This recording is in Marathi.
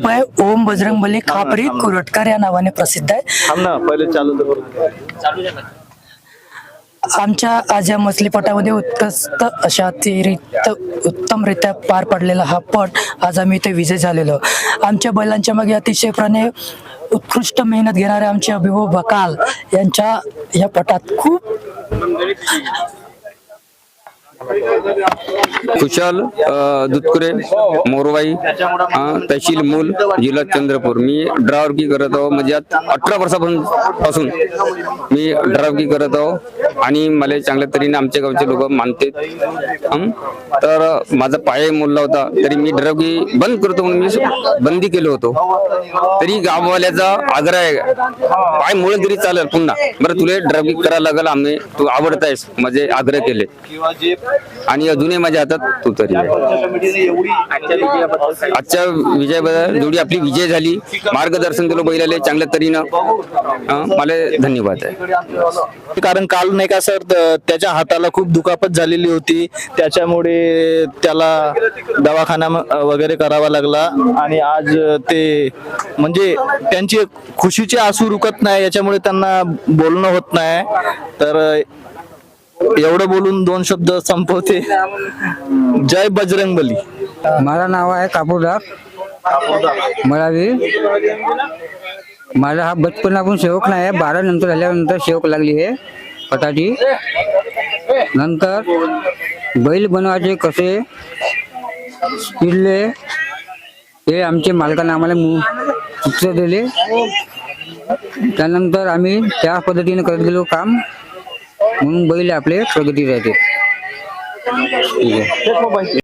रुपये ओम बजरंगबली खापरी कुरटकर या नावाने प्रसिद्ध आहे. पहिले चालू. आमच्या आज या मछलीपटामध्ये उत्कृष्ट अशा अतिरिक्त उत्तमरित्या पार पडलेला हा पट आज आम्ही इथे विजय झालेलो. आमच्या बैलांच्या मागे अतिशयपणे उत्कृष्ट मेहनत घेणारे आमचे अभिभाऊ बकाल यांच्या या पटात खूप कुशाल दुतकुरे मोरवाई तहसील मूल जिल्हा चंद्रपूर. मी ड्रावकी करत आहो म्हणजे आता अठरा वर्षापासून पासून मी ड्रावकी करत आहो आणि मला चांगल्या तऱ्हेने आमच्या गावचे लोक मानते तर माझा पाय मोडला होता तरी मी ड्रावकी बंद करतो म्हणून मी बंदी केलो होतो. तरी गाववाल्याचा आग्रह आहे पाय मुळे तरी चालेल पुन्हा. बरं तुला ड्रावकी करायला लागेल आम्ही तू आवडत आहेस माझे म्हणजे आग्रह केले. किंवा जे आणि अजूनही माझ्या हातात तू तरी आहे. आजच्या विजयाबद्दल जेवढी आपली विजय झाली. मार्गदर्शन दिलं बैलाले चांगल्या तरीनं. मला धन्यवाद आहे. कारण काल नाही का सर त्याच्या हाताला खूप दुखापत झालेली होती. त्याच्यामुळे त्याला दवाखाना वगैरे करावा लागला. आणि आज ते म्हणजे त्यांची खुशीचे आसू रुकत नाही याच्यामुळे त्यांना बोलणं होत नाही. तर एवढं बोलून दोन शब्द संपवते. जय बजरंग बली माझं नाव आहे कापूरदास मला माझा हा बचपनापासून सेवक नाही आहे. बारा नंतर झाल्यानंतर सेवक लागली आहे. पटाची. नंतर बैल बनवायचे कसे? किल्ले. हे आमचे मालकाने आम्हाला चित्र दिले. त्यानंतर आम्ही त्या पद्धतीने करत गेलो काम. म्हणून बैल आपले प्रगती राहते. ठीक आहे.